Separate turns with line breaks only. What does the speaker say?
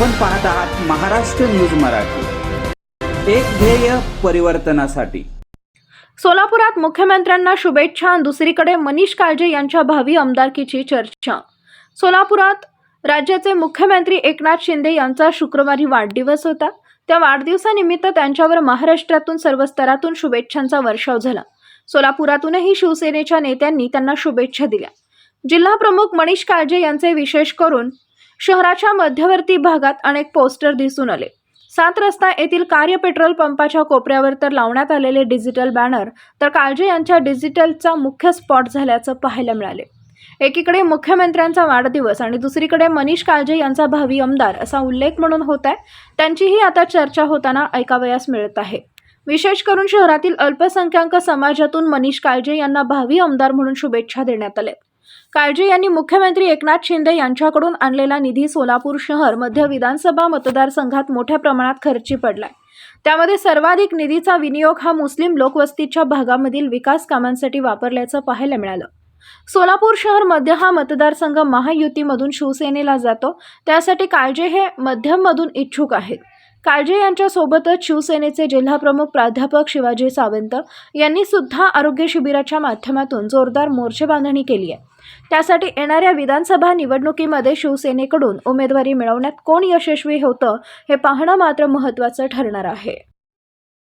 पाहत आहात महाराष्ट्र न्यूज मराठी. एक ध्येय परिवर्तनासाठी.
सोलापुरात मुख्यमंत्र्यांना शुभेच्छा आणि दुसरीकडे मनीष काळजे यांच्या भावी आमदारकीची चर्चा. सोलापुरात राज्याचे मुख्यमंत्री एकनाथ शिंदे यांचा शुक्रवारी वाढदिवस होता. त्या वाढदिवसानिमित्त त्यांच्यावर महाराष्ट्रातून सर्व स्तरातून शुभेच्छांचा वर्षाव झाला. सोलापुरातूनही शिवसेनेच्या नेत्यांनी त्यांना शुभेच्छा दिल्या. जिल्हा प्रमुख मनीष काळजे यांचे विशेष करून शहराच्या मध्यवर्ती भागात अनेक पोस्टर दिसून आले. सात रस्ता येथील कार्य पेट्रोल पंपाच्या कोपऱ्यावर तर लावण्यात आलेले डिजिटल बॅनर तर काळजे यांच्या डिजिटलचा मुख्य स्पॉट झाल्याचं पाहायला मिळाले. एकीकडे मुख्यमंत्र्यांचा वाढदिवस आणि दुसरीकडे मनीष काळजे यांचा भावी आमदार असा उल्लेख म्हणून होत आहे त्यांचीही आता चर्चा होताना ऐकावयास मिळत आहे. विशेष करून शहरातील अल्पसंख्याक समाजातून मनीष काळजे यांना भावी आमदार म्हणून शुभेच्छा देण्यात आल्या. काळजे यांनी मुख्यमंत्री एकनाथ शिंदे यांच्याकडून आणलेला निधी सोलापूर शहर मध्य विधानसभा मतदारसंघात मोठ्या प्रमाणात खर्ची पडलाय. त्यामध्ये सर्वाधिक निधीचा विनियोग हा मुस्लिम लोकवस्तीच्या भागामधील विकास कामांसाठी वापरल्याचं पाहायला मिळालं. सोलापूर शहर मध्य हा मतदारसंघ महायुतीमधून शिवसेनेला जातो. त्यासाठी काळजे हे मध्यममधून इच्छुक आहेत. काळजे यांच्यासोबतच शिवसेनेचे जिल्हाप्रमुख प्राध्यापक शिवाजी सावंत यांनी सुद्धा आरोग्य शिबिराच्या माध्यमातून जोरदार मोर्चे बांधणी केली आहे. त्यासाठी येणाऱ्या विधानसभा निवडणुकीमध्ये शिवसेनेकडून उमेदवारी मिळवण्यात कोण यशस्वी होतं हे पाहणं मात्र महत्त्वाचं ठरणार आहे.